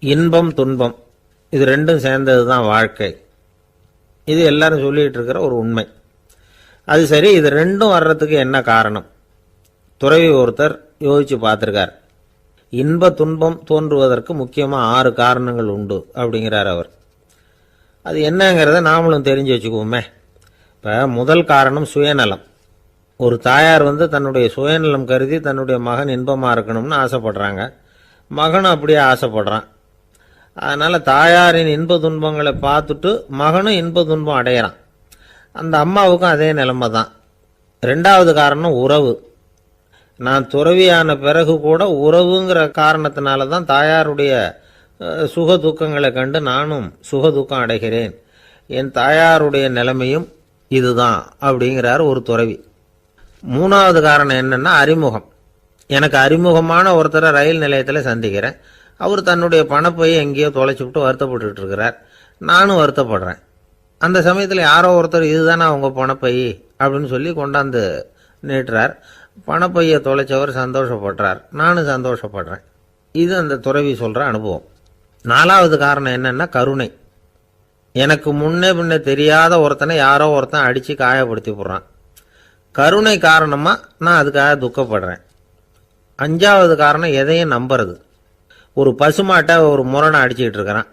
இன்பம் துன்பம். இது ரெண்டும் சேர்ந்தது தான் வாழ்க்கை. இது எல்லாரும் சொல்லிகிட்டு இருக்கிற ஒரு உண்மை. அது சரி இது ரெண்டும் வர்றதுக்கு என்ன காரணம்? துறவி ஒருத்தர் யோசிச்சு பார்த்துருக்கார். இன்ப துன்பம் தோன்றுவதற்கு முக்கியமாக ஆறு காரணங்கள் உண்டு அப்படிங்கிறார் அவர். அது என்னங்கிறத நாமளும் தெரிஞ்சு வச்சுக்குவோமே. இப்போ முதல் காரணம் சுயநலம். ஒரு தாயார் வந்து தன்னுடைய சுயநலம் கருதி தன்னுடைய மகன் இன்பமாக இருக்கணும்னு ஆசைப்படுறாங்க. மகனும் அப்படியே ஆசைப்படுறான். அதனால் தாயாரின் இன்ப துன்பங்களை பார்த்துட்டு மகனும் இன்ப துன்பம் அடையிறான். அந்த அம்மாவுக்கும் அதே நிலைமை தான் ரெண்டாவது காரணம் உறவு. நான் துறவியான பிறகு கூட உறவுங்கிற காரணத்தினால தான் தாயாருடைய சுக துக்கங்களை கண்டு நானும் சுக துக்கம் அடைகிறேன். என் தாயாருடைய நிலைமையும் இதுதான் அப்படிங்கிறார் ஒரு துறவி. மூணாவது காரணம் என்னென்னா அறிமுகம். எனக்கு அறிமுகமான ஒருத்தரை ரயில் நிலையத்தில் சந்திக்கிறேன். அவர் தன்னுடைய பணப்பையை எங்கேயோ தொலைச்சி விட்டு வருத்தப்பட்டுட்டு இருக்கிறார் நானும் வருத்தப்படுறேன். அந்த சமயத்தில் யாரோ ஒருத்தர் இதுதானே அவங்க பணப்பை? அப்படின்னு சொல்லி கொண்டாந்து நீட்டுறார். பணப்பையை தொலைச்சவர் சந்தோஷப்படுறார். நானும் சந்தோஷப்படுறேன். இது அந்த துறவி சொல்கிற அனுபவம். நாலாவது காரணம் என்னென்னா கருணை. எனக்கு முன்னே பின்ன தெரியாத ஒருத்தனை யாரோ ஒருத்தன் அடித்து காயப்படுத்தி போடுறான். கருணை காரணமாக நான் அதுக்காக துக்கப்படுறேன். அஞ்சாவது காரணம் எதையும் நம்புறது. ஒரு பசுமாட்டை ஒரு முரணை அடிச்சுக்கிட்டு இருக்கிறான்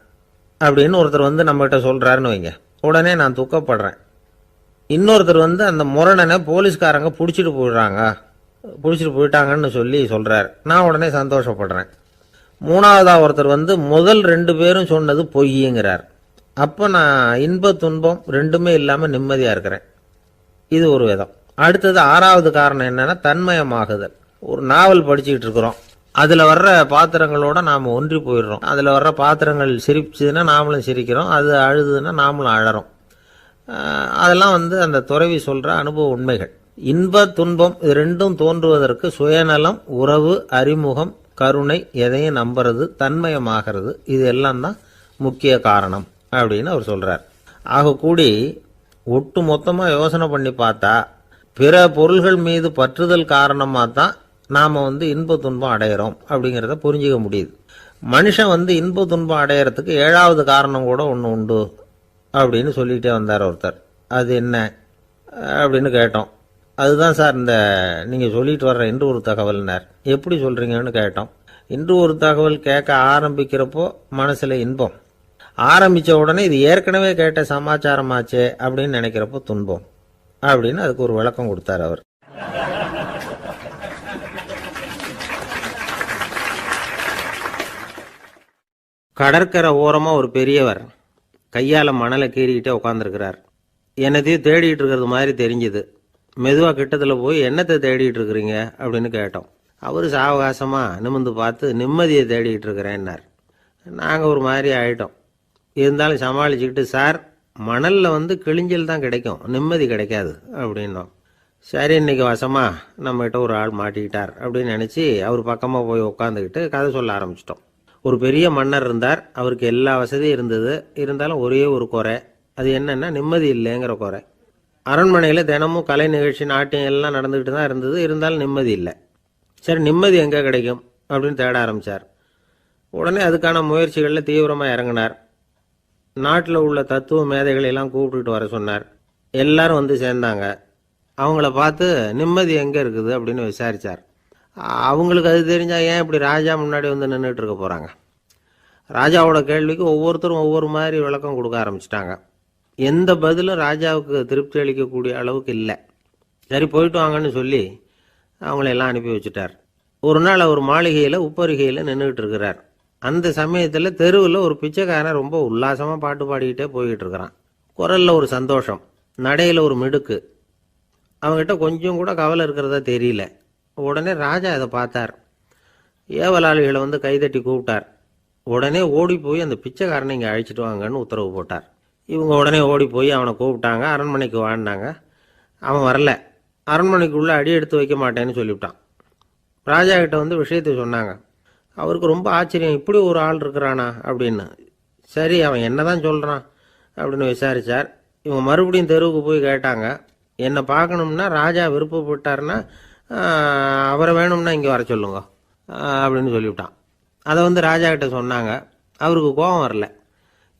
அப்படின்னு ஒருத்தர் வந்து நம்மகிட்ட சொல்கிறாருன்னு வைங்க. உடனே நான் துக்கப்படுறேன். இன்னொருத்தர் வந்து அந்த முரணனை போலீஸ்காரங்க பிடிச்சிட்டு போயிடுறாங்க. பிடிச்சிட்டு போயிட்டாங்கன்னு சொல்லி சொல்கிறார் நான் உடனே சந்தோஷப்படுறேன். மூணாவதாக ஒருத்தர் வந்து முதல் ரெண்டு பேரும் சொன்னது பொய்யுங்கிறார். அப்போ நான் இன்ப துன்பம் ரெண்டுமே இல்லாமல் நிம்மதியாக இருக்கிறேன். இது ஒரு விதம். அடுத்தது ஆறாவது காரணம் என்னென்னா தன்மயமாகுதல். ஒரு நாவல் படிச்சுக்கிட்டு இருக்கிறோம். அதில் வர்ற பாத்திரங்களோட நாம் ஒன்றி போயிடுறோம். அதில் வர்ற பாத்திரங்கள் சிரிச்சுதுன்னா நாமளும் சிரிக்கிறோம். அது அழுதுன்னா நாமளும் அழறோம். அதெல்லாம் வந்து அந்த துறவி சொல்கிற அனுபவ உண்மைகள். இன்ப துன்பம் இது ரெண்டும் தோன்றுவதற்கு சுயநலம் உறவு அறிமுகம் கருணை எதையும் நம்புறது தன்மயமாகிறது இது எல்லாம் தான் முக்கிய காரணம் அப்படின்னு அவர் சொல்கிறார் ஆக கூடி ஒட்டு மொத்தமாக யோசனை பண்ணி பார்த்தா பிற பொருள்கள் மீது பற்றுதல் காரணமாக தான் நாம் வந்து இன்ப துன்பம் அடையிறோம் அப்படிங்கிறத புரிஞ்சுக்க முடியுது. மனுஷன் வந்து இன்ப துன்பம் அடையிறதுக்கு ஏழாவது காரணம் கூட ஒன்று உண்டு அப்படின்னு சொல்லிகிட்டே வந்தார் ஒருத்தர். அது என்ன? அப்படின்னு கேட்டோம். அதுதான் சார் இந்த நீங்கள் சொல்லிட்டு வர்ற இன்று ஒரு தகவல்னார். எப்படி சொல்கிறீங்கன்னு கேட்டோம். இன்று ஒரு தகவல் கேட்க ஆரம்பிக்கிறப்போ மனசில் இன்பம். ஆரம்பித்த உடனே இது ஏற்கனவே கேட்ட சமாச்சாரமாச்சே அப்படின்னு நினைக்கிறப்போ துன்பம் அப்படின்னு அதுக்கு ஒரு விளக்கம் கொடுத்தார் அவர். கடற்கரை ஓரமாக ஒரு பெரியவர் கையால் மணலை கீறிக்கிட்டே உட்காந்துருக்கிறார் என்னத்தையும் தேடிட்டு இருக்கிறது மாதிரி தெரிஞ்சுது. மெதுவாக கிட்டத்தில் போய் என்னத்தை தேடிட்டு இருக்கிறீங்க? அப்படின்னு கேட்டோம். அவர் சாவகாசமாக நிமிந்து பார்த்து நிம்மதியை தேடிட்டு இருக்கிறேன்னார். நாங்கள் ஒரு மாதிரி ஆயிட்டோம். இருந்தாலும் சமாளிச்சுக்கிட்டு சார் மணலில் வந்து கிழிஞ்சல் தான் கிடைக்கும். நிம்மதி கிடைக்காது. அப்படின்னோம். சரி இன்னைக்கு வசமாக நம்மகிட்ட ஒரு ஆள் மாட்டிக்கிட்டார். அப்படின்னு நினச்சி அவர் பக்கமாக போய் உட்காந்துக்கிட்டு கதை சொல்ல ஆரம்பிச்சிட்டோம். ஒரு பெரிய மன்னர் இருந்தார். அவருக்கு எல்லா வசதியும் இருந்தது. இருந்தாலும் ஒரே ஒரு குறை. அது என்னன்னா நிம்மதி இல்லைங்கிற குறை. அரண்மனையில் தினமும் கலை நிகழ்ச்சி நாட்டியம் எல்லாம் நடந்துக்கிட்டு தான் இருந்தது. இருந்தாலும் நிம்மதி இல்லை. சரி நிம்மதி எங்கே கிடைக்கும்? அப்படின்னு தேட ஆரம்பித்தார் உடனே அதுக்கான முயற்சிகளில் தீவிரமாக இறங்கினார். நாட்டில் உள்ள தத்துவ மேதைகளை எல்லாம் கூப்பிட்டுட்டு வர சொன்னார். எல்லாரும் வந்து சேர்ந்தாங்க. அவங்கள பார்த்து நிம்மதி எங்கே இருக்குது? அப்படின்னு விசாரித்தார் அவங்களுக்கு அது தெரிஞ்சால் ஏன் இப்படி ராஜா முன்னாடி வந்து நின்றுட்டு இருக்க போகிறாங்க ராஜாவோட கேள்விக்கு ஒவ்வொருத்தரும் ஒவ்வொரு மாதிரி விளக்கம் கொடுக்க ஆரம்பிச்சிட்டாங்க. எந்த பதிலும் ராஜாவுக்கு திருப்தி அளிக்கக்கூடிய அளவுக்கு இல்லை. சரி போயிட்டு வாங்கன்னு சொல்லி அவங்கள எல்லாம் அனுப்பி வச்சுட்டார். ஒரு நாள் அவர் மாளிகையில் உப்பருகையில் நின்றுக்கிட்டு இருக்கிறார். அந்த சமயத்தில் தெருவில் ஒரு பிச்சைக்காரன் ரொம்ப உல்லாசமாக பாட்டு பாடிக்கிட்டே போய்கிட்டு இருக்கிறான். குரலில் ஒரு சந்தோஷம் நடையில் ஒரு மிடுக்கு. அவங்ககிட்ட கொஞ்சம் கூட கவலை இருக்கிறதா தெரியல. உடனே ராஜா இதை பார்த்தார். ஏவலாளிகளை வந்து கைதட்டி கூப்பிட்டார். உடனே ஓடி போய் அந்த பிச்சைக்காரனை இங்கே அழைச்சிட்டு வாங்கன்னு உத்தரவு போட்டார். இவங்க உடனே ஓடி போய் அவனை கூப்பிட்டாங்க. அரண்மனைக்கு வாழ்ந்தாங்க அவன் வரல. அரண்மனைக்குள்ளே அடி எடுத்து வைக்க மாட்டேன்னு சொல்லிவிட்டான். ராஜா கிட்ட வந்து விஷயத்தை சொன்னாங்க. அவருக்கு ரொம்ப ஆச்சரியம். இப்படி ஒரு ஆள் இருக்கிறானா அப்படின்னு. சரி அவன் என்னதான் சொல்கிறான் அப்படின்னு விசாரிச்சார். இவங்க மறுபடியும் தெருவுக்கு போய் கேட்டாங்க. என்னை பார்க்கணும்னா ராஜா விருப்பப்பட்டாருன்னா அவரை வேணும்னா இங்கே வர சொல்லுங்க. அப்படின்னு சொல்லிவிட்டான். அதை வந்து ராஜா கிட்ட சொன்னாங்க. அவருக்கு கோபம் வரல.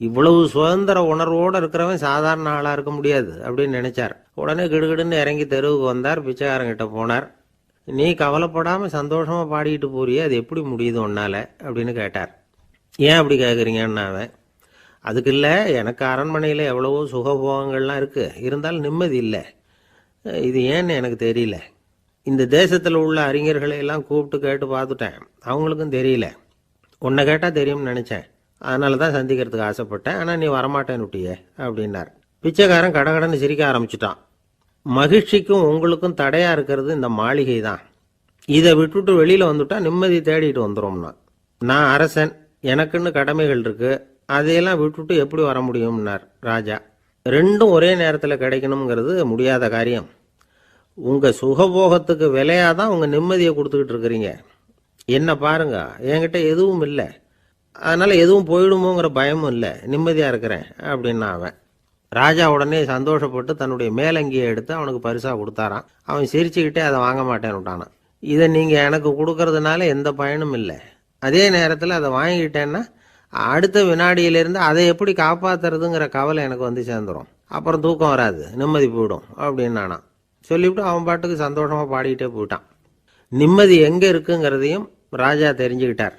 இவ்வளவு சுதந்திர உணர்வோடு இருக்கிறவன் சாதாரண ஆளாக இருக்க முடியாது அப்படின்னு நினைச்சார். உடனே கிடுகிடுன்னு இறங்கி தெருவுக்கு வந்தார் பிச்சைக்காரங்கிட்ட போனார். நீ கவலைப்படாமல் சந்தோஷமாக பாடிக்கிட்டு போறியே அது எப்படி முடியுது உன்னால் அப்படின்னு கேட்டார். ஏன் அப்படி கேட்குறீங்கன்னு அவன் அதுக்கு இல்லை எனக்கு அரண்மனையில் எவ்வளவோ சுகபோகங்கள்லாம் இருக்குது இருந்தாலும் நிம்மதி இல்லை. இது ஏன்னு எனக்கு தெரியல. இந்த தேசத்தில் உள்ள அறிஞர்களை எல்லாம் கூப்பிட்டு கேட்டு பார்த்துட்டேன். அவங்களுக்கும் தெரியல. உன்னை கேட்டால் தெரியும்னு நினச்சேன். அதனால தான் சந்திக்கிறதுக்கு ஆசைப்பட்டேன். ஆனால் நீ வரமாட்டேன்னு விட்டியே அப்படின்னார். பிச்சைக்காரன் கடகடன்னு சிரிக்க ஆரம்பிச்சிட்டான். மகிழ்ச்சிக்கும் உங்களுக்கும் தடையாக இருக்கிறது இந்த மாளிகை தான். இதை விட்டுட்டு வெளியில் வந்துட்டா நிம்மதி தேடிட்டு வந்துடும்னா நான் அரசன் எனக்குன்னு கடமைகள் இருக்கு. அதையெல்லாம் விட்டுட்டு எப்படி வர முடியும்னார் ராஜா. ரெண்டும் ஒரே நேரத்தில் கிடைக்கணுங்கிறது முடியாத காரியம். உங்கள் சுகபோகத்துக்கு விலையாக தான் உங்கள் நிம்மதியை கொடுத்துக்கிட்டு இருக்கிறீங்க. என்ன பாருங்க என்கிட்ட எதுவும் இல்லை. அதனால் எதுவும் போயிடுமோங்கிற பயமும் இல்லை. நிம்மதியாக இருக்கிறேன் அப்படின்னா அவன். ராஜா உடனே சந்தோஷப்பட்டு தன்னுடைய மேலங்கியை எடுத்து அவனுக்கு பரிசாக கொடுத்தாரான் அவன் சிரிச்சுக்கிட்டே அதை வாங்க மாட்டேன்னு விட்டானான் இதை நீங்கள் எனக்கு கொடுக்கறதுனால எந்த பயனும் இல்லை. அதே நேரத்தில் அதை வாங்கிக்கிட்டேன்னா அடுத்த வினாடியிலேருந்து அதை எப்படி காப்பாத்துறதுங்கிற கவலை எனக்கு வந்து சேர்ந்துரும். அப்புறம் தூக்கம் வராது. நிம்மதி போயிடும். அப்படின்னு சொல்லிவிட்டு அவன் பாட்டுக்கு சந்தோஷமாக பாடிக்கிட்டே போயிட்டான். நிம்மதி எங்கே இருக்குங்கிறதையும் ராஜா தெரிஞ்சுக்கிட்டார்.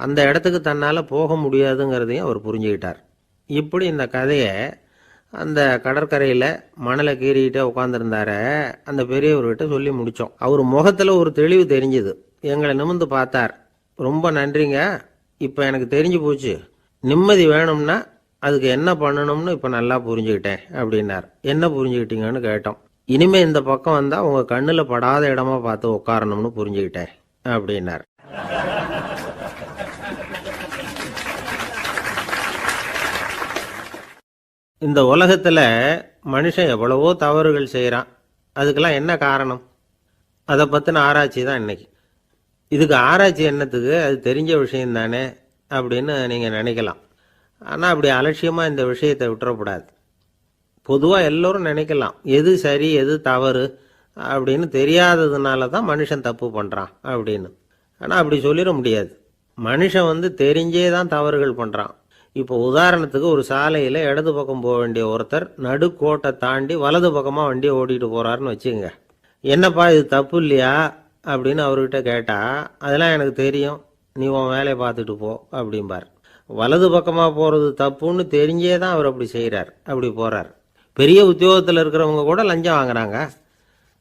அந்த இடத்துக்கு தன்னால் போக முடியாதுங்கிறதையும் அவர் புரிஞ்சுக்கிட்டார். இப்படி இந்த கதையை அந்த கடற்கரையில் மணலை கீறிக்கிட்டே உட்காந்துருந்தார அந்த பெரியவர்கிட்ட சொல்லி முடித்தோம் அவர் முகத்தில் ஒரு தெளிவு தெரிஞ்சுது. எங்களை நிமிந்து பார்த்தார். ரொம்ப நன்றிங்க. இப்போ எனக்கு தெரிஞ்சு போச்சு. நிம்மதி வேணும்னா அதுக்கு என்ன பண்ணணும்னு இப்போ நல்லா புரிஞ்சுக்கிட்டேன் அப்படின்னார். என்ன புரிஞ்சுக்கிட்டீங்கன்னு கேட்டோம். இனிமே இந்த பக்கம் வந்தால் உங்கள் கண்ணில் படாத இடமா பார்த்து உட்காரணும்னு புரிஞ்சுக்கிட்டேன் அப்படின்னார். இந்த உலகத்தில் மனுஷன் எவ்வளவோ தவறுகள் செய்கிறான் அதுக்கெல்லாம் என்ன காரணம்? அதை பற்றின ஆராய்ச்சி தான் இன்னைக்கு. இதுக்கு ஆராய்ச்சி என்னத்துக்கு? அது தெரிஞ்ச விஷயம் தானே அப்படின்னு நீங்கள் நினைக்கலாம். ஆனால் அப்படி அலட்சியமாக இந்த விஷயத்தை விட்டுறக்கூடாது. பொதுவாக எல்லோரும் நினைக்கலாம் எது சரி எது தவறு அப்படின்னு தெரியாததுனால தான் மனுஷன் தப்பு பண்ணுறான் அப்படின்னு. ஆனால் அப்படி சொல்லிட முடியாது. மனுஷன் வந்து தெரிஞ்சே தான் தவறுகள் பண்ணுறான் இப்போ உதாரணத்துக்கு ஒரு சாலையில் இடது பக்கம் போக வேண்டிய ஒருத்தர் நடுக்கோட்டை தாண்டி வலது பக்கமாக வண்டியை ஓட்டிகிட்டு போகிறாருன்னு வச்சுக்கோங்க. என்னப்பா இது தப்பு இல்லையா? அப்படின்னு அவர்கிட்ட கேட்டால் அதெல்லாம் எனக்கு தெரியும். நீ உன் வேலையை பார்த்துட்டு போ அப்படிம்பார். வலது பக்கமாக போகிறது தப்புன்னு தெரிஞ்சே தான் அவர் அப்படி செய்கிறார் அப்படி போகிறார் பெரிய உத்தியோகத்தில் இருக்கிறவங்க கூட லஞ்சம் வாங்குறாங்க.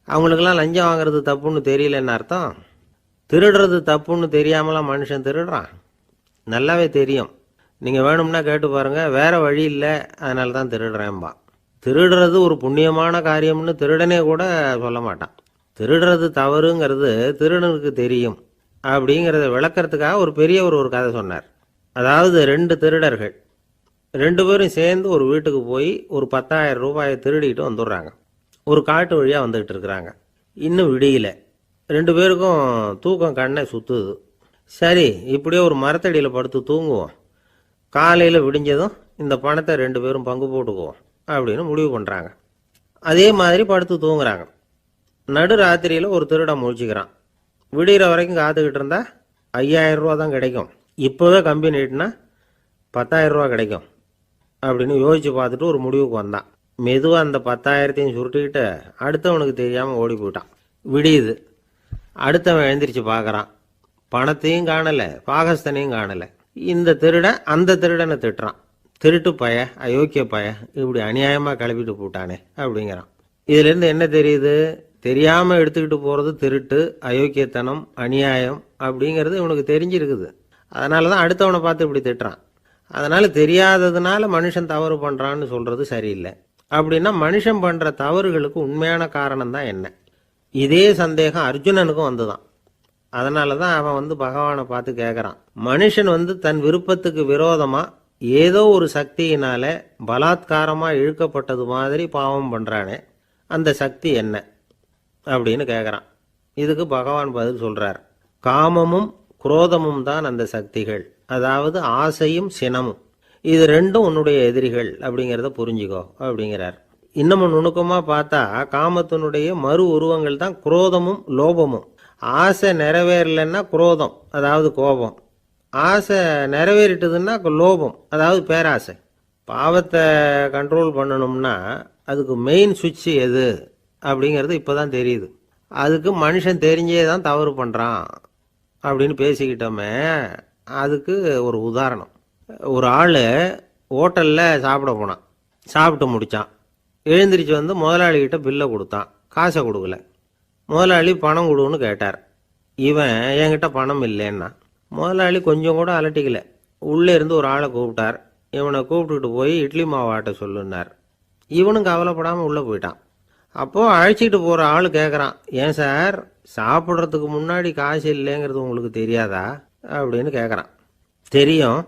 அவங்களுக்கெல்லாம் லஞ்சம் வாங்குறது தப்புன்னு தெரியலன்னு அர்த்தம். திருடுறது தப்புன்னு தெரியாமலாம் மனுஷன் திருடுறான். நல்லாவே தெரியும். நீங்கள் வேணும்னா கேட்டு பாருங்கள் வேறு வழி இல்லை. அதனால தான் திருடுறேன்பா. திருடுறது ஒரு புண்ணியமான காரியம்னு திருடனே கூட சொல்ல மாட்டான். திருடுறது தவறுங்கிறது திருடனுக்கு தெரியும். அப்படிங்கிறத விளக்கிறதுக்காக ஒரு பெரியவர் ஒரு கதை சொன்னார். அதாவது ரெண்டு திருடர்கள். ரெண்டு பேரும் சேர்ந்து ஒரு வீட்டுக்கு போய் ஒரு பத்தாயிரம் ரூபாயை திருடிட்டு வந்துடுறாங்க. ஒரு காட்டு வழியாக வந்துக்கிட்டு இருக்கிறாங்க. இன்னும் விடியல. ரெண்டு பேருக்கும் தூக்கம் கண்ணை சுற்றுது சரி இப்படியே ஒரு மரத்தடியில் படுத்து தூங்குவோம். காலையில் விடிஞ்சதும் இந்த பணத்தை ரெண்டு பேரும் பங்கு போட்டுக்குவோம் அப்படின்னு முடிவு பண்ணுறாங்க அதே மாதிரி படுத்து தூங்குறாங்க. நடு ராத்திரியில் ஒரு திருடம் முழிச்சுக்கிறான். விடிகிற வரைக்கும் காத்துக்கிட்டு இருந்தால் ஐயாயிரம் ரூபா தான் கிடைக்கும். இப்போவே கம்பி நீட்டினா பத்தாயிரம் ரூபா கிடைக்கும். அப்படின்னு யோசிச்சு பார்த்துட்டு ஒரு முடிவுக்கு வந்தான். மெதுவாக அந்த பத்தாயிரத்தையும் சுருட்டிக்கிட்டு அடுத்தவனுக்கு தெரியாமல் ஓடி போயிட்டான். விடியுது. அடுத்தவன் எழுந்திரிச்சு பார்க்குறான். பணத்தையும் காணலை பாகஸ்தனையும் காணலை. இந்த திருடன் அந்த திருடனை திட்டுறான். திருட்டு பய அயோக்கிய பய இப்படி அநியாயமாக கிளப்பிட்டு போட்டானே அப்படிங்கிறான். இதுலேருந்து என்ன தெரியுது? தெரியாமல் எடுத்துக்கிட்டு போகிறது திருட்டு அயோக்கியத்தனம் அநியாயம் அப்படிங்கிறது இவனுக்கு தெரிஞ்சிருக்குது. அதனால தான் அடுத்தவனை பார்த்து இப்படி திட்டுறான். அதனால் தெரியாததுனால மனுஷன் தவறு பண்ணுறான்னு சொல்கிறது சரியில்லை. அப்படின்னா மனுஷன் பண்ணுற தவறுகளுக்கு உண்மையான காரணம் தான் என்ன? இதே சந்தேகம் அர்ஜுனனுக்கும் வந்துதான். அதனால தான் அவன் வந்து பகவானை பார்த்து கேட்குறான் மனுஷன் வந்து தன் விருப்பத்துக்கு விரோதமாக ஏதோ ஒரு சக்தியினால பலாத்காரமாக இழுக்கப்பட்டது மாதிரி பாவம் பண்ணுறானே அந்த சக்தி என்ன? அப்படின்னு கேட்குறான் இதுக்கு பகவான் பதில் சொல்கிறார் காமமும் குரோதமும் தான் அந்த சக்திகள். அதாவது ஆசையும் சினமும். இது ரெண்டும் உன்னுடைய எதிரிகள் அப்படிங்கிறத புரிஞ்சுக்கோ அப்படிங்கிறார். இன்னமும் நுணுக்கமாக பார்த்தா காமத்தினுடைய மறு உருவங்கள் தான் குரோதமும் லோபமும். ஆசை நிறைவேறலைன்னா குரோதம் அதாவது கோபம். ஆசை நிறைவேறிட்டதுன்னா லோபம் அதாவது பேராசை. பாவத்தை கண்ட்ரோல் பண்ணணும்னா அதுக்கு மெயின் சுவிட்ச் எது அப்படிங்கிறது இப்போ தான் தெரியுது. அதுக்கு மனுஷன் தெரிஞ்சே தான் தவறு பண்ணுறான் அப்படின்னு பேசிக்கிட்டோமே அதுக்கு ஒரு உதாரணம். ஒரு ஆள் ஹோட்டலில் சாப்பிட போனான். சாப்பிட்டு முடித்தான் எழுந்திரிச்சு வந்து முதலாளிகிட்ட பில்லை கொடுத்தான். காசை கொடுக்கல. முதலாளி பணம் கொடுன்னு கேட்டார். இவன் என்கிட்ட பணம் இல்லைன்னா? முதலாளி கொஞ்சம் கூட அலட்டிக்கல. உள்ளே இருந்து ஒரு ஆளை கூப்பிட்டார். இவனை கூப்பிட்டுட்டு போய் இட்லி மாவாட்ட சொல்லுன்னார். இவனும் கவலைப்படாமல் உள்ளே போயிட்டான். அப்போது அழைச்சிட்டு போகிற ஆள் கேட்குறான் ஏன் சார் சாப்பிட்றதுக்கு முன்னாடி காசு இல்லைங்கிறது உங்களுக்கு தெரியாதா? அப்படின்னு கேட்குறான் தெரியும்.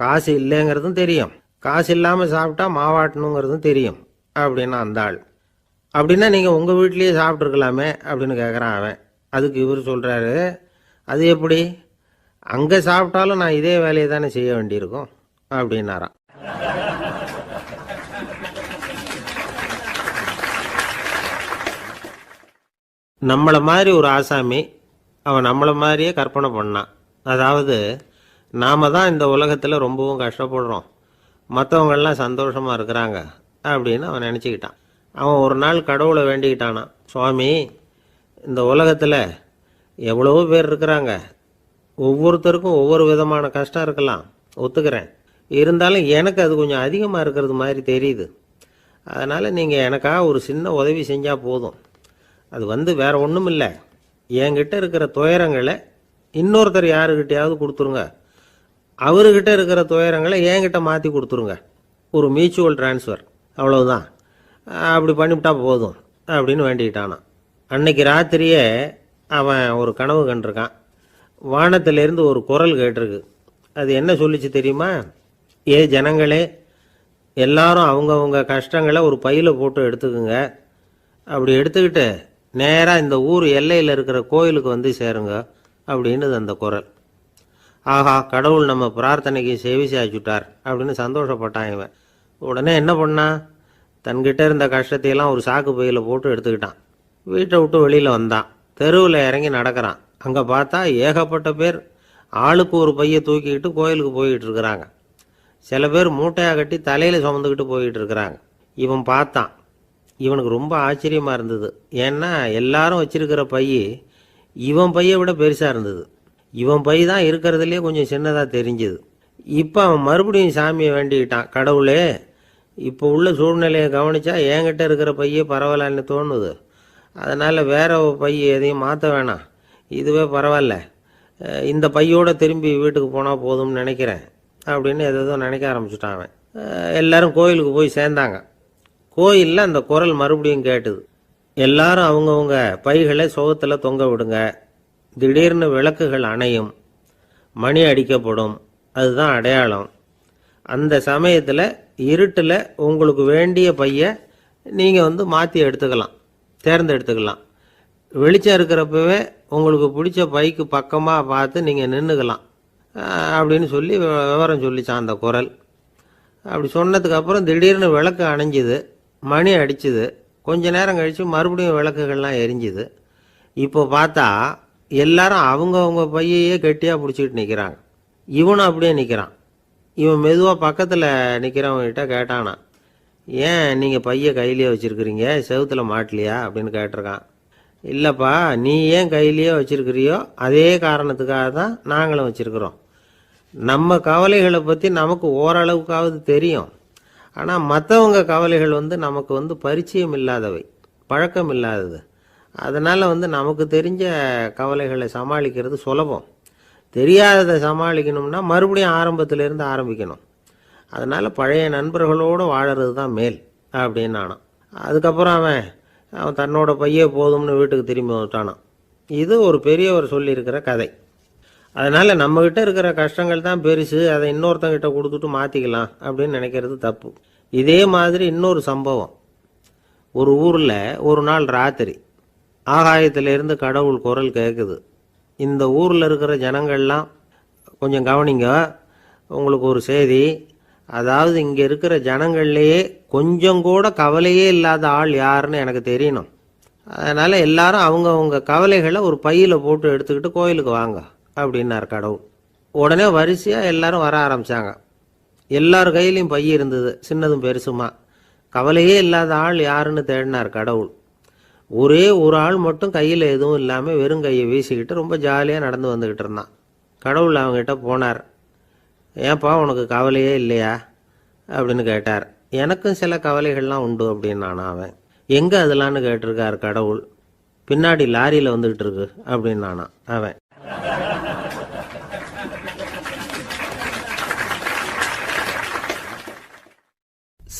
காசு இல்லைங்கிறதும் தெரியும். காசு இல்லாமல் சாப்பிட்டா மாவாட்டணுங்கிறதும் தெரியும் அப்படின்னா அந்த ஆள். அப்படின்னா நீங்கள் உங்கள் வீட்லேயே சாப்பிட்ருக்கலாமே அப்படின்னு கேட்குறான் அவன். அதுக்கு இவர் சொல்கிறாரு அது எப்படி? அங்கே சாப்பிட்டாலும் நான் இதே வேலையை தானே செய்ய வேண்டியிருக்கும் அப்படின்னாரான் நம்மளை மாதிரி ஒரு ஆசாமி அவன் நம்மளை மாதிரியே கற்பனை பண்ணான். அதாவது நாம தான் இந்த உலகத்தில் ரொம்பவும் கஷ்டப்படுறோம். மற்றவங்கெல்லாம் சந்தோஷமாக இருக்கிறாங்க அப்படின்னு அவன் நினச்சிக்கிட்டான். அவன் ஒரு நாள் கடவுளை வேண்டிக்கிட்டானான் சுவாமி இந்த உலகத்தில் எவ்வளவோ பேர் இருக்கிறாங்க. ஒவ்வொருத்தருக்கும் ஒவ்வொரு விதமான கஷ்டம் இருக்கலாம். ஒத்துக்கிறேன். இருந்தாலும் எனக்கு அது கொஞ்சம் அதிகமாக இருக்கிறது மாதிரி தெரியுது. அதனால் நீங்கள் எனக்காக ஒரு சின்ன உதவி செஞ்சால் போதும். அது வந்து வேற ஒன்றும் இல்லை. என்கிட்ட இருக்கிற துயரங்களை இன்னொருத்தர் யாருக்கிட்டையாவது கொடுத்துருங்க. அவர்கிட்ட இருக்கிற துயரங்களை என்கிட்ட மாற்றி கொடுத்துருங்க. ஒரு மியூச்சுவல் ட்ரான்ஸ்ஃபர் அவ்வளவுதான். அப்படி பண்ணிவிட்டா போதும் அப்படின்னு வேண்டிக்கிட்டானான் அன்னைக்கு ராத்திரியே அவன் ஒரு கனவு கண்டிருக்கான். வானத்திலிருந்து ஒரு குரல் கேட்டிருக்கு. அது என்ன சொல்லிச்சு தெரியுமா? ஏ ஜனங்களே எல்லாரும் அவங்கவுங்க கஷ்டங்களை ஒரு பையில் போட்டு எடுத்துக்குங்க. அப்படி எடுத்துக்கிட்டு நேராக இந்த ஊர் எல்லையில் இருக்கிற கோயிலுக்கு வந்து சேருங்க அப்படின்னுது அந்த குரல். ஆஹா கடவுள் நம்ம பிரார்த்தனைக்கு செவி சாய்ச்சுட்டார் அப்படின்னு சந்தோஷப்பட்டான் இவன். உடனே என்ன பண்ணான் தன்கிட்ட இருந்த கஷ்டத்தையெல்லாம் ஒரு சாக்கு பையில் போட்டு எடுத்துக்கிட்டான். வீட்டை விட்டு வெளியில் வந்தான். தெருவில் இறங்கி நடக்கிறான். அங்கே பார்த்தா ஏகப்பட்ட பேர் ஆளுக்கு ஒரு பையை தூக்கிக்கிட்டு கோயிலுக்கு போய்கிட்டு இருக்கிறாங்க. சில பேர் மூட்டையாக கட்டி தலையில் சுமந்துக்கிட்டு போய்கிட்டு இருக்கிறாங்க. இவன் பார்த்தான். இவனுக்கு ரொம்ப ஆச்சரியமாக இருந்தது. ஏன்னா எல்லாரும் வச்சிருக்கிற பை இவன் பையை விட பெருசாக இருந்தது. இவன் பை தான் இருக்கிறதுலே கொஞ்சம் சின்னதாக தெரிஞ்சுது. இப்போ அவன் மறுபடியும் சாமியை வேண்டிக்கிட்டான். கடவுளே இப்போ உள்ள சூழ்நிலையை கவனிச்சா என்கிட்ட இருக்கிற பையே பரவாயில்லன்னு தோணுது. அதனால் வேற ஒரு பை எதையும் மாற்ற வேணாம். இதுவே பரவாயில்ல. இந்த பையோட திரும்பி வீட்டுக்கு போனால் போதும்னு நினைக்கிறேன். அப்படின்னு எதோ நினைக்க ஆரம்பிச்சிட்டான் அவன். எல்லாரும் கோயிலுக்கு போய் சேர்ந்தாங்க. கோயிலில் அந்த குரல் மறுபடியும் கேட்டுது. எல்லாரும் அவங்கவுங்க பைகளை சுகத்தில் தொங்க விடுங்க. திடீர்னு விளக்குகள் அணையும். மணி அடிக்கப்படும். அதுதான் அடையாளம். அந்த சமயத்தில் இருட்டில் உங்களுக்கு வேண்டிய பையை நீங்கள் வந்து மாற்றி எடுத்துக்கலாம். தேர்ந்தெடுத்துக்கலாம். வெளிச்சம் இருக்கிறப்பவே உங்களுக்கு பிடிச்ச பைக்கு பக்கமாக பார்த்து நீங்கள் நின்றுக்கலாம் அப்படின்னு சொல்லி விவரம் சொல்லிச்சான் அந்த குரல். அப்படி சொன்னதுக்கப்புறம் திடீர்னு விளக்கு அணைஞ்சுது. மணி அடிச்சுது. கொஞ்ச நேரம் கழித்து மறுபடியும் விளக்குகள்லாம் எரிஞ்சுது. இப்போ பார்த்தா எல்லாரும் அவங்கவுங்க பையையே கெட்டியாக பிடிச்சிக்கிட்டு நிற்கிறாங்க இவனும் அப்படியே நிற்கிறான் இவன் மெதுவாக பக்கத்தில் நிற்கிறவங்ககிட்ட கேட்டானா ஏன் நீங்கள் பைய கையிலேயே வச்சுருக்கிறீங்க? செவுத்துல மாட்டலையா? அப்படின்னு கேட்டிருக்கான். இல்லைப்பா நீ ஏன் கையிலேயே வச்சுருக்கிறியோ அதே காரணத்துக்காக தான் நாங்களும் வச்சுருக்குறோம். நம்ம கவலைகளை பற்றி நமக்கு ஓரளவுக்காவது தெரியும். ஆனால் மற்றவங்க கவலைகள் வந்து நமக்கு வந்து பரிச்சயம் இல்லாதவை பழக்கம் இல்லாதது. அதனால் வந்து நமக்கு தெரிஞ்ச கவலைகளை சமாளிக்கிறது சுலபம். தெரியாததை சமாளிக்கணும்னா மறுபடியும் ஆரம்பத்திலேருந்து ஆரம்பிக்கணும். அதனால் பழைய நண்பர்களோடு வாழறது தான் மேல் அப்படின்னு அதுக்கப்புறம் அவன் அவன் தன்னோட பையே போதும்னு வீட்டுக்கு திரும்பி வந்துட்டானான் இது ஒரு பெரியவர் சொல்லியிருக்கிற கதை. அதனால் நம்மக்கிட்ட இருக்கிற கஷ்டங்கள் தான் பெருசு அதை இன்னொருத்தங்கிட்ட கொடுத்துட்டு மாற்றிக்கலாம் அப்படின்னு நினைக்கிறது தப்பு. இதே மாதிரி இன்னொரு சம்பவம். ஒரு ஊரில் ஒரு நாள் ராத்திரி ஆகாயத்திலிருந்து கடவுள் குரல் கேட்குது இந்த ஊரில் இருக்கிற ஜனங்கள்லாம் கொஞ்சம் கவனிங்க உங்களுக்கு ஒரு செய்தி. அதாவது இங்கே இருக்கிற ஜனங்கள்லேயே கொஞ்சம் கூட கவலையே இல்லாத ஆள் யாருன்னு எனக்கு தெரியணும். அதனால் எல்லாரும் அவங்கவுங்க கவலைகளை ஒரு பையில் போட்டு எடுத்துக்கிட்டு கோயிலுக்கு வாங்க. அப்படின்னார் கடவுள் உடனே வரிசையாக எல்லாரும் வர ஆரம்பித்தாங்க எல்லார் கையிலையும் பைய இருந்தது. சின்னதும் பெருசுமா. கவலையே இல்லாத ஆள் யாருன்னு தேடினார் கடவுள். ஒரே ஒரு ஆள் மட்டும் கையில் எதுவும் இல்லாமல் வெறும் கையை வீசிக்கிட்டு ரொம்ப ஜாலியாக நடந்து வந்துக்கிட்டு இருந்தான். கடவுள் அவங்ககிட்ட போனார். ஏன்ப்பா உனக்கு கவலையே இல்லையா? அப்படின்னு கேட்டார். எனக்கும் சில கவலைகள்லாம் உண்டு அப்படின்னானா அவன். எங்கே அதெல்லாம்னு கேட்டிருக்கார் கடவுள். பின்னாடி லாரியில் வந்துக்கிட்டு இருக்கு அப்படின்னானா அவன்.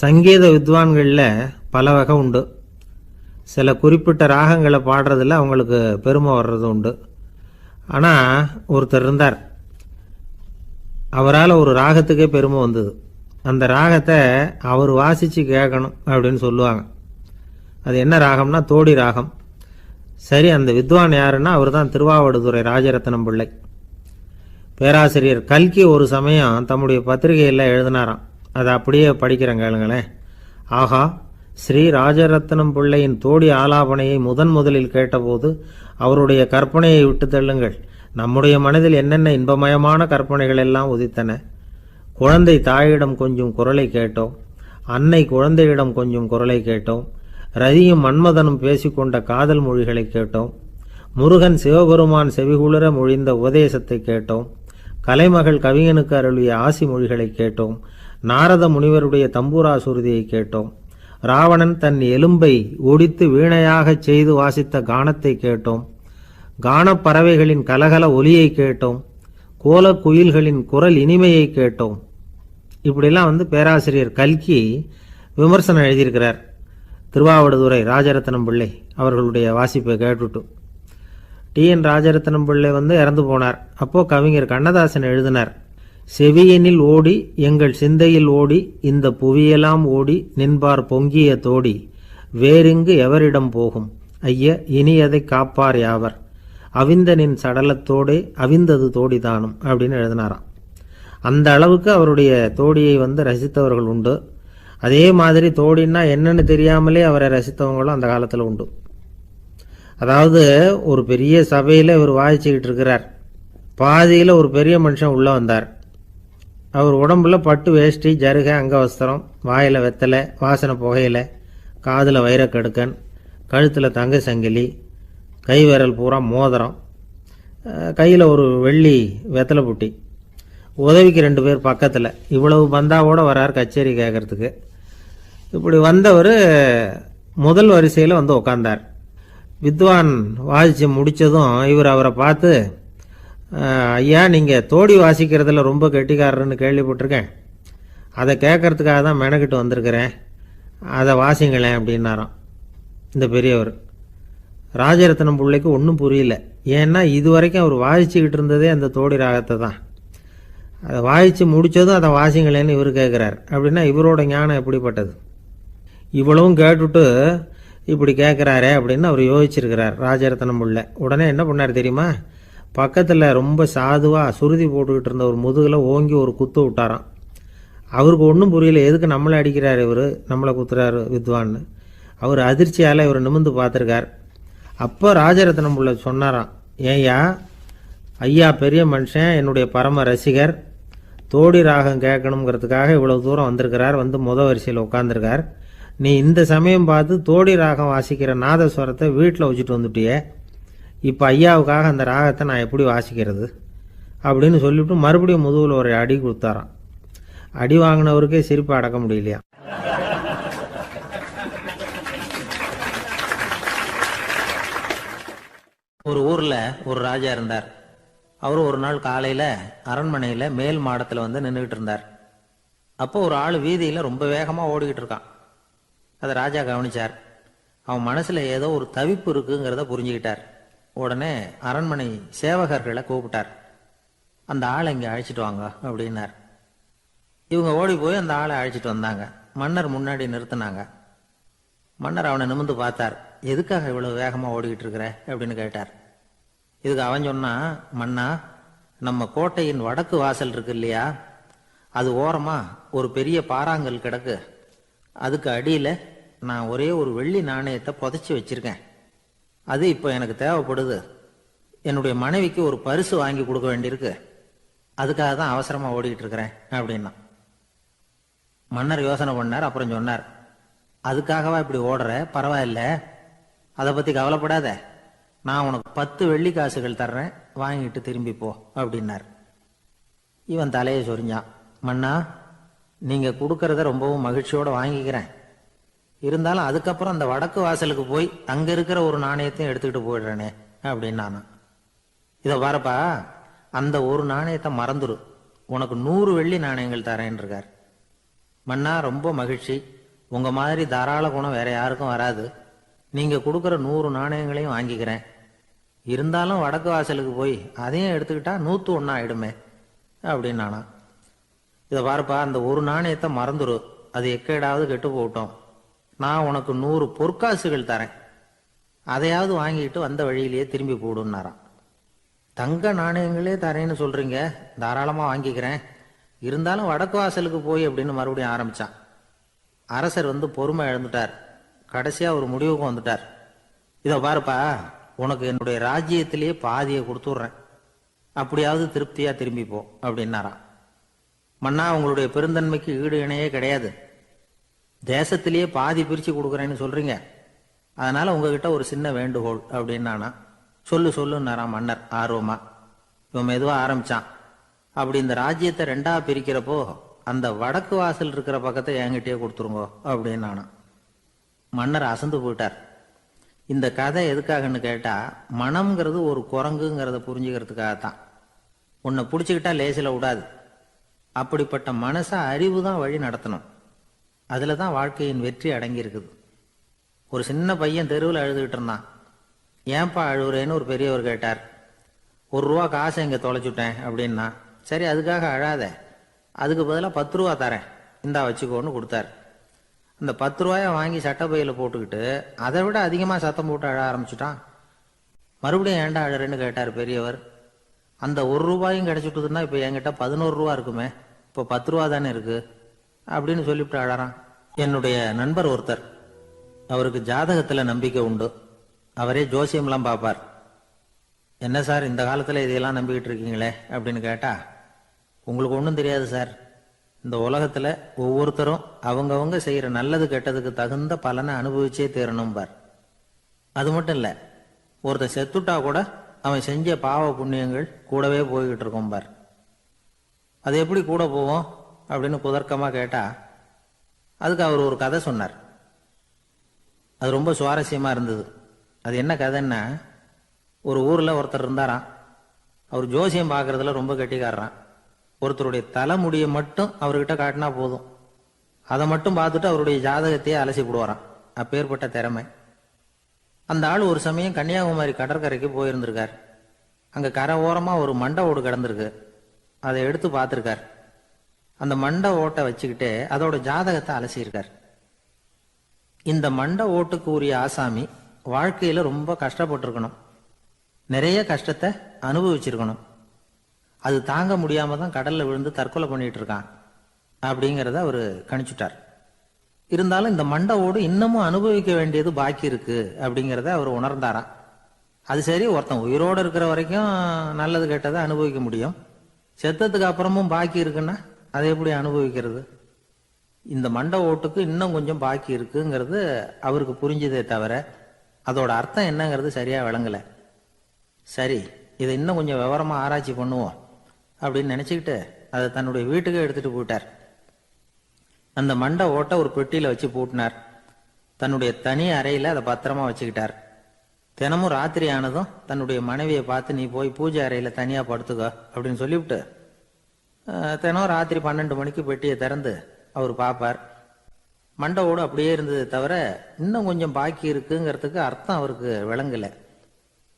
சங்கீத வித்வான்களில் பல வகை உண்டு. சில குறிப்பிட்ட ராகங்களை பாடுறதுல அவங்களுக்கு பெருமை வர்றது உண்டு. ஆனால் ஒருத்தர் இருந்தார். அவரால் ஒரு ராகத்துக்கே பெருமை வந்தது. அந்த ராகத்தை அவர் வாசித்து கேட்கணும் அப்படின்னு சொல்லுவாங்க. அது என்ன ராகம்னா தோடி ராகம். சரி அந்த வித்வான் யாருன்னா அவர் தான் திருவாவடுதுறை ராஜரத்னம் பிள்ளை. பேராசிரியர் கல்கி ஒரு சமயம் தம்முடைய பத்திரிகையில் எழுதினாராம். அதை அப்படியே படிக்கிறேன் கேளுங்களேன் ஆகா ஸ்ரீ ராஜரத்னம் பிள்ளையின் தோடி ஆலாபனையை முதன் முதலில் கேட்டபோது அவருடைய கற்பனையை விட்டு தள்ளுங்கள். நம்முடைய மனதில் என்னென்ன இன்பமயமான கற்பனைகள் எல்லாம் உதித்தன? குழந்தை தாயிடம் கொஞ்சம் குரலை கேட்டோம். அன்னை குழந்தையிடம் கொஞ்சம் குரலை கேட்டோம். ரதியும் மன்மதனும் பேசிக்கொண்ட காதல் மொழிகளை கேட்டோம். முருகன் சிவபெருமான் செவிகுளிர மொழிந்த உபதேசத்தை கேட்டோம். கலைமகள் கவிஞனுக்கு அருளிய ஆசி மொழிகளை கேட்டோம். நாரத முனிவருடைய தம்பூரா சுருதியை கேட்டோம். ராவணன் தன் எலும்பை ஒடித்து வீணையாகச் செய்து வாசித்த கானத்தை கேட்டோம். கானப் பறவைகளின் கலகல ஒலியை கேட்டோம். கோலக் குயில்களின் குரல் இனிமையை கேட்டோம். இப்படிலாம் வந்து பேராசிரியர் கல்கி விமர்சனம் எழுதியிருக்கிறார். திருவாவடுதுறை ராஜரத்னம் பிள்ளை அவர்களுடைய வாசிப்பை கேட்டுட்டு. டி என் ராஜரத்னம் பிள்ளை வந்து இறந்து போனார். அப்போது கவிஞர் கண்ணதாசன் எழுதினார். செவியனில் ஓடி எங்கள் சிந்தையில் ஓடி இந்த புவியெல்லாம் ஓடி நின்பார் பொங்கிய தோடி வேறிங்கு எவரிடம் போகும்? ஐய இனி அதை காப்பார் யாவர்? அவிந்தனின் சடலத்தோடே அவிந்தது தோடிதானும் அப்படின்னு எழுதினாராம். அந்த அளவுக்கு அவருடைய தோடியை வந்து ரசித்தவர்கள் உண்டு. அதே மாதிரி தோடின்னா என்னன்னு தெரியாமலே அவரை ரசித்தவங்களும் அந்த காலத்தில் உண்டு. அதாவது ஒரு பெரிய சபையில் இவர் வாய்ச்சிக்கிட்டு இருக்கிறார். பாதியில் ஒரு பெரிய மனுஷன் உள்ளே வந்தார். அவர் உடம்புல பட்டு வேஷ்டி ஜருக அங்கவஸ்திரம் வாயில் வெத்தலை வாசனை புகையில காதில் வைரக்கடுக்கன் கழுத்தில் தங்க சங்கிலி கை விரல் பூரா மோதிரம் கையில் ஒரு வெள்ளி வெத்தலை புட்டி. உதவிக்கு ரெண்டு பேர் பக்கத்தில். இவ்வளவு பந்தாவோடு வரார் கச்சேரி கேட்குறதுக்கு இப்படி வந்தவர் முதல் வரிசையில் வந்து உட்காந்தார் வித்வான் வாசித்து முடித்ததும் இவர் அவரை பார்த்து ஐயா நீங்கள் தோடி வாசிக்கிறதுல ரொம்ப கெட்டிக்காரர்னு கேள்விப்பட்டிருக்கேன். அதை கேட்கறதுக்காக தான் மெனக்கிட்டு வந்திருக்கிறேன். அதை வாசிங்களேன் அப்படின்னாராம். இந்த பெரியவர். ராஜரத்னம் பிள்ளைக்கு ஒன்றும் புரியல. ஏன்னா இது வரைக்கும் அவர் வாசிச்சுக்கிட்டு இருந்ததே அந்த தோடி ராகத்தை தான். அதை வாசித்து முடித்ததும் அதை வாசிங்களேன்னு இவர் கேட்குறார். அப்படின்னா இவரோட ஞானம் எப்படிப்பட்டது? இவ்வளவும் கேட்டுட்டு இப்படி கேட்குறாரே அப்படின்னு அவர் யோசிச்சிருக்கிறார் ராஜரத்னம் பிள்ளை. உடனே என்ன பண்ணார் தெரியுமா? பக்கத்தில் ரொம்ப சாதுவாக சுருதி போட்டுக்கிட்டு இருந்த ஒரு முதுகில் ஓங்கி ஒரு குத்து விட்டாராம். அவருக்கு ஒன்றும் புரியல எதுக்கு நம்மளை அடிக்கிறார் இவர் நம்மளை குத்துறாரு வித்வான்னு. அவர் அதிர்ச்சியால் இவர் நிமிந்து பார்த்துருக்கார். அப்போ ராஜரத்னம் உள்ள சொன்னாராம் ஏய்யா ஐயா பெரிய மனுஷன் என்னுடைய பரம ரசிகர். தோடி ராகம் கேட்கணுங்கிறதுக்காக இவ்வளோ தூரம் வந்திருக்கிறார் வந்து முத வரிசையில் உட்காந்துருக்கார் நீ இந்த சமயம் பார்த்து தோடி ராகம் வாசிக்கிற நாதஸ்வரத்தை வீட்டில் வச்சுட்டு வந்துட்டியே. இப்போ ஐயாவுக்காக அந்த ராகத்தை நான் எப்படி வாசிக்கிறது? அப்படின்னு சொல்லிவிட்டு மறுபடியும் முதுகில் ஒரு அடி கொடுத்தாராம். அடி வாங்கினவருக்கே சிரிப்பு அடக்க முடியலையா? ஒரு ஊரில் ஒரு ராஜா இருந்தார். அவர் ஒரு நாள் காலையில் அரண்மனையில் மேல் மாடத்தில் வந்து நின்றுக்கிட்டு இருந்தார். அப்போ ஒரு ஆள் வீதியில் ரொம்ப வேகமாக ஓடிக்கிட்டு இருக்கான். அதை ராஜா கவனிச்சார். அவன் மனசில் ஏதோ ஒரு தவிப்பு இருக்குங்கிறத புரிஞ்சுக்கிட்டார். உடனே அரண்மனை சேவகர்களை கூப்பிட்டார். அந்த ஆளை இங்கே அழைச்சிட்டு வாங்க அப்படின்னார். இவங்க ஓடி போய் அந்த ஆளை அழைச்சிட்டு வந்தாங்க. மன்னர் முன்னாடி நிறுத்தினாங்க. மன்னர் அவனை நிமிந்து பார்த்தார். எதுக்காக இவ்வளோ வேகமாக ஓடிக்கிட்டு இருக்கிற? அப்படின்னு கேட்டார். இதுக்கு அவன் சொன்னான் மன்னா நம்ம கோட்டையின் வடக்கு வாசல் இருக்கு இல்லையா? அது ஓரமாக ஒரு பெரிய பாறாங்கல் கிடக்கு. அதுக்கு அடியில் நான் ஒரே ஒரு வெள்ளி நாணயத்தை புதைச்சி வச்சிருக்கேன். அது இப்போ எனக்கு தேவைப்படுது. என்னுடைய மனைவிக்கு ஒரு பரிசு வாங்கி கொடுக்க வேண்டியிருக்கு. அதுக்காக தான் அவசரமாக ஓடிக்கிட்டு இருக்கிறேன் அப்படின்னா. மன்னர் யோசனை பண்ணார் அப்புறம் சொன்னார் அதுக்காகவா இப்படி ஓடுற? பரவாயில்ல. அதை பற்றி கவலைப்படாத. நான் உனக்கு பத்து வெள்ளி காசுகள் தர்றேன். வாங்கிட்டு திரும்பி போ அப்படின்னார். இவன் தலையை சொரிஞ்சான். மன்னா நீங்கள் கொடுக்கறத ரொம்பவும் மகிழ்ச்சியோடு வாங்கிக்கிறேன். இருந்தாலும் அதுக்கப்புறம் அந்த வடக்கு வாசலுக்கு போய் அங்கே இருக்கிற ஒரு நாணயத்தையும் எடுத்துக்கிட்டு போயிடுறேனே அப்படின்னு நானும் இதை வரப்பா அந்த ஒரு நாணயத்தை மறந்துடும் உனக்கு நூறு வெள்ளி நாணயங்கள் தரேன் இருக்கார் மன்னா ரொம்ப மகிழ்ச்சி. உங்க மாதிரி தாராள குணம் வேற யாருக்கும் வராது. நீங்க கொடுக்குற நூறு நாணயங்களையும் வாங்கிக்கிறேன். இருந்தாலும் வடக்கு வாசலுக்கு போய் அதையும் எடுத்துக்கிட்டா நூத்து ஒன்றா ஆயிடுமே அப்படின்னு நானா இதை பாருப்பா அந்த ஒரு நாணயத்தை மறந்துடும் அது எக்கேடாவது கெட்டு போகட்டும். நான் உனக்கு நூறு பொற்காசுகள் தரேன். அதையாவது வாங்கிட்டு வந்த வழியிலேயே திரும்பி போடுன்னாராம். தங்க நாணயங்களே தரேன்னு சொல்றீங்க. தாராளமாக வாங்கிக்கிறேன். இருந்தாலும் வடக்கு வாசலுக்கு போய் அப்படின்னு மறுபடியும் ஆரம்பித்தான் அரசர் வந்து பொறுமை இழந்துட்டார். கடைசியாக ஒரு முடிவுக்கு வந்துட்டார். இதோ பாருப்பா உனக்கு என்னுடைய ராஜ்யத்திலேயே பாதியை கொடுத்துட்றேன். அப்படியாவது திருப்தியாக திரும்பிப்போம் போ அப்படின்னாராம். மன்னா உங்களுடைய பெருந்தன்மைக்கு ஈடு இணையே கிடையாது. தேசத்திலேயே பாதி பிரிச்சு கொடுக்குறேன்னு சொல்றீங்க. அதனால உங்ககிட்ட ஒரு சின்ன வேண்டுகோள் அப்படின்னானா சொல்லு சொல்லுன்னாராம் மன்னர் ஆர்வமா. இவன் மெதுவா ஆரம்பிச்சான். அப்படி இந்த ராஜ்யத்தை ரெண்டா பிரிக்கிறப்போ அந்த வடக்கு வாசல் இருக்கிற பக்கத்தை என்கிட்டயே கொடுத்துருங்கோ அப்படின்னானா. மன்னர் அசந்து போயிட்டார். இந்த கதை எதுக்காகன்னு கேட்டா மனம்ங்கிறது ஒரு குரங்குங்கிறத புரிஞ்சுக்கிறதுக்காகத்தான். உன்னை பிடிச்சிக்கிட்டா லேசில் விடாது. அப்படிப்பட்ட மனசை அறிவு தான் வழி நடத்தணும். அதில் தான் வாழ்க்கையின் வெற்றி அடங்கியிருக்குது. ஒரு சின்ன பையன் தெருவில் அழுதுகிட்டு இருந்தான். ஏன்பா அழுகுறேன்னு ஒரு பெரியவர் கேட்டார். ஒரு ரூபா காசை இங்கே தொலைச்சுட்டேன் அப்படின்னா சரி அதுக்காக அழாத. அதுக்கு பதிலாக பத்து ரூபா தரேன். இந்தா வச்சுக்கோன்னு கொடுத்தாரு. அந்த பத்து ரூபாயை வாங்கி சட்டப்பையில் போட்டுக்கிட்டு அதை விட அதிகமாக சத்தம் போட்டு அழ ஆரம்பிச்சுட்டான். மறுபடியும் ஏண்டா அழறேன்னு கேட்டார் பெரியவர். அந்த ஒரு ரூபாயும் கிடைச்சிட்டுதுன்னா இப்போ என்கிட்ட பதினோரு ரூபா இருக்குமே. இப்போ பத்து ரூபா தானே இருக்குது அப்படின்னு சொல்லிவிட்டு அழறான் என்னுடைய நண்பர் ஒருத்தர். அவருக்கு ஜாதகத்தில் நம்பிக்கை உண்டு. அவரே ஜோசியம்லாம் பார்ப்பார். என்ன சார் இந்த காலத்தில் இதையெல்லாம் நம்பிக்கிட்டு இருக்கீங்களே? அப்படின்னு கேட்டா உங்களுக்கு ஒன்றும் தெரியாது சார். இந்த உலகத்தில் ஒவ்வொருத்தரும் அவங்கவங்க செய்கிற நல்லது கெட்டதுக்கு தகுந்த பலனை அனுபவிச்சே தீரணும் பார் அது மட்டும் இல்லை ஒருத்தர் செத்துட்டா கூட அவன் செஞ்ச பாவ புண்ணியங்கள் கூடவே போய்கிட்டு இருக்கும் பார் அது எப்படி கூட போவோம்? அப்படின்னு குதர்க்கமாக கேட்டா அதுக்கு அவர் ஒரு கதை சொன்னார். அது ரொம்ப சுவாரஸ்யமாக இருந்தது. அது என்ன கதைன்னா ஒரு ஊரில் ஒருத்தர் இருந்தாராம். அவர் ஜோசியம் பார்க்குறதுல ரொம்ப கெட்டிக்காரரான் ஒருத்தருடைய தலைமுடியை மட்டும் அவர்கிட்ட காட்டினா போதும். அதை மட்டும் பார்த்துட்டு அவருடைய ஜாதகத்தையே அலசி விடுவாராம் அப்பேற்பட்ட திறமை. அந்த ஆள் ஒரு சமயம் கன்னியாகுமரி கடற்கரைக்கு போயிருந்திருக்கார். அங்கே கரை ஓரமாக ஒரு மண்டை ஓடு கிடந்திருக்கு. அதை எடுத்து பார்த்துருக்கார். அந்த மண்டை ஓட்டை வச்சுக்கிட்டு அதோட ஜாதகத்தை அலசியிருக்கார். இந்த மண்டை ஓட்டுக்கு உரிய ஆசாமி வாழ்க்கையில ரொம்ப கஷ்டப்பட்டிருக்கணும். நிறைய கஷ்டத்தை அனுபவிச்சிருக்கணும். அது தாங்க முடியாம தான் கடல்ல விழுந்து தற்கொலை பண்ணிட்டு இருக்கான் அப்படிங்கிறத அவர் கணிச்சுட்டார். இருந்தாலும் இந்த மண்டை ஓடு இன்னமும் அனுபவிக்க வேண்டியது பாக்கி இருக்கு அப்படிங்கிறத அவர் உணர்ந்தாராம். அது சரி ஒருத்தன் உயிரோடு இருக்கிற வரைக்கும் நல்லது கெட்டதை அனுபவிக்க முடியும். செத்ததுக்கு அப்புறமும் பாக்கி இருக்குன்னா அதை எப்படி அனுபவிக்கிறது? இந்த மண்டை ஓட்டுக்கு இன்னும் கொஞ்சம் பாக்கி இருக்குங்கிறது அவருக்கு புரிஞ்சதே தவிர அதோட அர்த்தம் என்னங்கிறது சரியா விளங்கல. சரி இதை இன்னும் கொஞ்சம் விவரமா ஆராய்ச்சி பண்ணுவோம் அப்படின்னு நினைச்சுக்கிட்டு அதை தன்னுடைய வீட்டுக்கு எடுத்துட்டு போயிட்டார். அந்த மண்டை ஓட்டை ஒரு பெட்டியில வச்சு பூட்டினார். தன்னுடைய தனி அறையில அதை பத்திரமா வச்சுக்கிட்டார். தினமும் ராத்திரி ஆனதும் தன்னுடைய மனைவியை பார்த்து நீ போய் பூஜை அறையில தனியா படுத்துக்க அப்படின்னு சொல்லிவிட்டு தினம் ராத்திரி பன்னெண்டு மணிக்கு பெட்டியை திறந்து அவர் பார்ப்பார். மண்டவோடு அப்படியே இருந்தது தவிர இன்னும் கொஞ்சம் பாக்கி இருக்குங்கிறதுக்கு அர்த்தம் அவருக்கு விளங்கலை.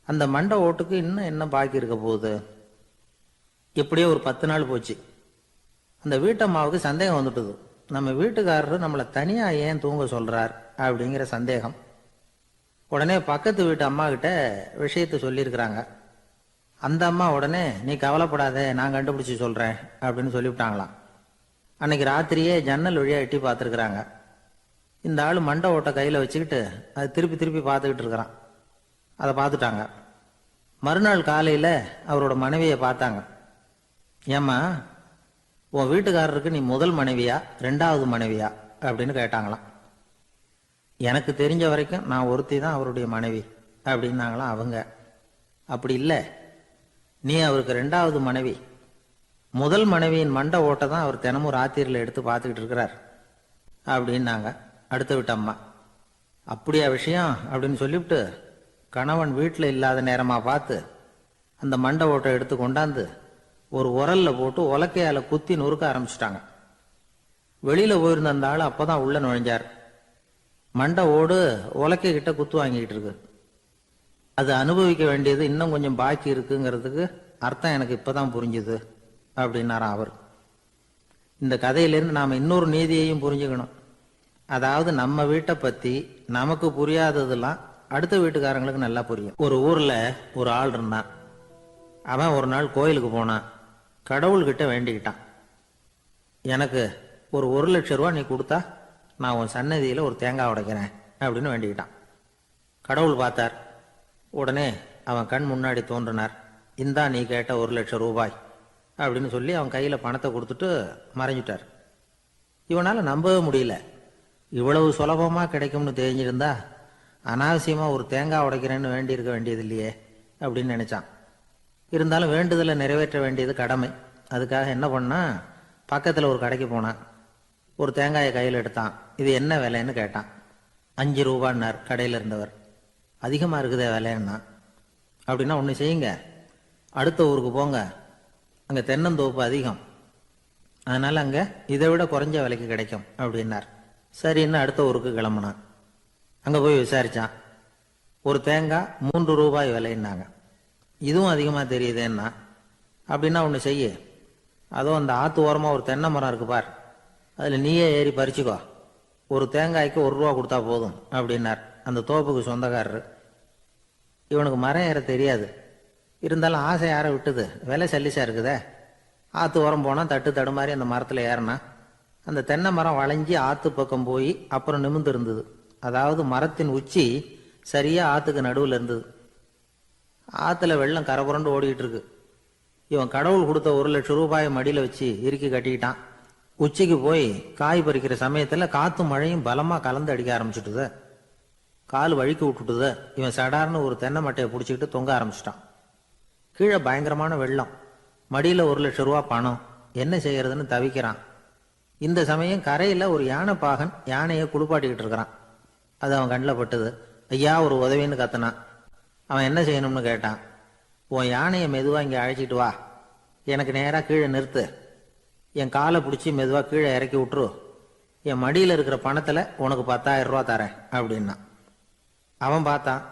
அந்த மண்டை ஓட்டுக்கு இன்னும் என்ன பாக்கி இருக்க போகுது? எப்படியோ ஒரு பத்து நாள் போச்சு. அந்த வீட்டம்மாவுக்கு சந்தேகம் வந்துட்டுது. நம்ம வீட்டுக்காரரு நம்மளை தனியாக ஏன் தூங்க சொல்கிறார் அப்படிங்கிற சந்தேகம். உடனே பக்கத்து வீட்டு அம்மா கிட்ட விஷயத்தை சொல்லியிருக்கிறாங்க. அந்த அம்மா உடனே நீ கவலைப்படாத நான் கண்டுபிடிச்சு சொல்றேன் அப்படின்னு சொல்லிவிட்டாங்களாம். அன்னைக்கு ராத்திரியே ஜன்னல் வழியா எட்டி பார்த்துருக்குறாங்க. இந்த ஆள் மண்டை ஓட்டை கையில் வச்சுக்கிட்டு அது திருப்பி திருப்பி பார்த்துக்கிட்டு இருக்கிறான். அதை பார்த்துட்டாங்க. மறுநாள் காலையில் அவரோட மனைவியை பார்த்தாங்க. ஏம்மா உன் வீட்டுக்காரருக்கு நீ முதல் மனைவியா ரெண்டாவது மனைவியா? அப்படின்னு கேட்டாங்களாம். எனக்கு தெரிஞ்ச வரைக்கும் நான் ஒருத்தி தான் அவருடைய மனைவி அப்படின்னாங்களாம் அவங்க. அப்படி இல்லை. நீ அவருக்கு ரெண்டாவது மனைவி. முதல் மனைவியின் மண்டை ஓட்டை தான் அவர் தினமும் ராத்திரியில் எடுத்து பார்த்துக்கிட்டு இருக்கிறார். அப்படின்னாங்க. அடுத்த விட்டு அம்மா. அப்படியா விஷயம் அப்படின்னு சொல்லிவிட்டு கணவன் வீட்டில் இல்லாத நேரமாக பார்த்து அந்த மண்டை ஓட்டை எடுத்து கொண்டாந்து ஒரு உரல்ல போட்டு உலக்கையால் குத்தி நொறுக்க ஆரம்பிச்சிட்டாங்க. வெளியில் போயிருந்த அந்த ஆள் அப்பதான் உள்ளே நுழைஞ்சார். மண்டை ஓடு உலக்கைக்கிட்ட குத்து வாங்கிக்கிட்டு இருக்கு. அது அனுபவிக்க வேண்டியது இன்னும் கொஞ்சம் பாக்கி இருக்குங்கிறதுக்கு அர்த்தம் எனக்கு இப்பதான் புரிஞ்சுது அப்படின்னாராம் அவர். இந்த கதையிலேருந்து நாம் இன்னொரு நீதியையும் புரிஞ்சுக்கணும். அதாவது நம்ம வீட்டை பத்தி நமக்கு புரியாததெல்லாம் அடுத்த வீட்டுக்காரங்களுக்கு நல்லா புரியும். ஒரு ஊர்ல ஒரு ஆள் இருந்தான். அவன் ஒரு நாள் கோயிலுக்கு போனான். கடவுள்கிட்ட வேண்டிக்கிட்டான். எனக்கு ஒரு ஒரு லட்ச ரூபா நீ கொடுத்தா நான் உன் சன்னதியில் ஒரு தேங்காய் உடைக்கிறேன் அப்படின்னு வேண்டிக்கிட்டான். கடவுள் பார்த்தார் உடனே அவன் கண் முன்னாடி தோன்றினார். இந்தா நீ கேட்ட ஒரு லட்சம் ரூபாய் அப்படின்னு சொல்லி அவன் கையில் பணத்தை கொடுத்துட்டு மறைஞ்சிட்டார். இவனால் நம்பவே முடியல. இவ்வளவு சுலபமாக கிடைக்கும்னு தெரிஞ்சிருந்தா அனாவசியமாக ஒரு தேங்காய் உடைக்கிறேன்னு வேண்டியிருக்க வேண்டியது இல்லையே அப்படின்னு நினச்சான். இருந்தாலும் வேண்டுதலை நிறைவேற்ற வேண்டியது கடமை. அதுக்காக என்ன பண்ணான் பக்கத்தில் ஒரு கடைக்கு போனான். ஒரு தேங்காயை கையில் எடுத்தான். இது என்ன விலைன்னு கேட்டான். அஞ்சு ரூபான்னார் கடையில் இருந்தவர். அதிகமாக இருக்குதே விலைன்னா. அப்படின்னா ஒன்று செய்யுங்க. அடுத்த ஊருக்கு போங்க. அங்கே தென்னந்தோப்பு அதிகம். அதனால் அங்கே இதை விட குறைஞ்ச விலைக்கு கிடைக்கும் அப்படின்னார். சரின்னு அடுத்த ஊருக்கு கிளம்புனான் அங்கே போய் விசாரிச்சான். ஒரு தேங்காய் மூன்று ரூபாய் விலைன்னாங்க. இதுவும் அதிகமாக தெரியுதேன்னா அப்படின்னா ஒன்று செய்ய. அதோ அந்த ஆற்று ஓரமாக ஒரு தென்னை மரம் இருக்கு பார். அதில் நீயே ஏறி பறிச்சுக்கோ. ஒரு தேங்காய்க்கு ஒரு ரூபா கொடுத்தா போதும் அப்படின்னார். அந்த தோப்புக்கு சொந்தக்காரர். இவனுக்கு மரம் ஏற தெரியாது. இருந்தாலும் ஆசை யாரை விட்டுது? விலை சல்லிசா இருக்குதே. ஆற்று உரம் போனால் தட்டு தடுமாறி அந்த மரத்தில் ஏறினா அந்த தென்னை மரம் வளைஞ்சி ஆற்று பக்கம் போய் அப்புறம் நிமிந்து இருந்தது. அதாவது மரத்தின் உச்சி சரியாக ஆற்றுக்கு நடுவில் இருந்தது. ஆற்றுல வெள்ளம் கரபுரண்டு ஓடிக்கிட்டு இருக்கு. இவன் கடவுள் கொடுத்த ஒரு லட்சம் ரூபாயை மடியில் வச்சு இறுக்கி கட்டிக்கிட்டான். உச்சிக்கு போய் காய் பறிக்கிற சமயத்தில் காற்று மழையும் பலமாக கலந்து அடிக்க ஆரம்பிச்சுட்டுது. கால் வழுக்கி விட்டுட்டுது. இவன் சடார்னு ஒரு தென்னை மட்டையை பிடிச்சிக்கிட்டு தொங்க ஆரம்பிச்சிட்டான். கீழே பயங்கரமான வெள்ளம். மடியில் ஒரு லட்சம் ரூபா பணம். என்ன செய்யறதுன்னு தவிக்கிறான். இந்த சமயம் கரையில் ஒரு யானை பாகன் யானையை குளிப்பாட்டிக்கிட்டு இருக்கிறான். அது அவன் கண்ணில் பட்டுது. ஐயா ஒரு உதவின்னு கத்தனான். அவன் என்ன செய்யணும்னு கேட்டான். உன் யானையை மெதுவாக இங்கே அழைச்சிட்டு வா. எனக்கு நேராக கீழே நிறுத்து. என் காலை பிடிச்சி மெதுவாக கீழே இறக்கி விட்டுரு. என் மடியில் இருக்கிற பணத்தில் உனக்கு பத்தாயிரம் ரூபா தரேன் அப்படின்னா. அவன் பார்த்தான்.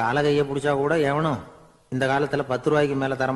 காலகையை கையை பிடிச்சா கூட எவனும் இந்த காலத்தில் பத்து ரூபாய்க்கு மேலே தரமா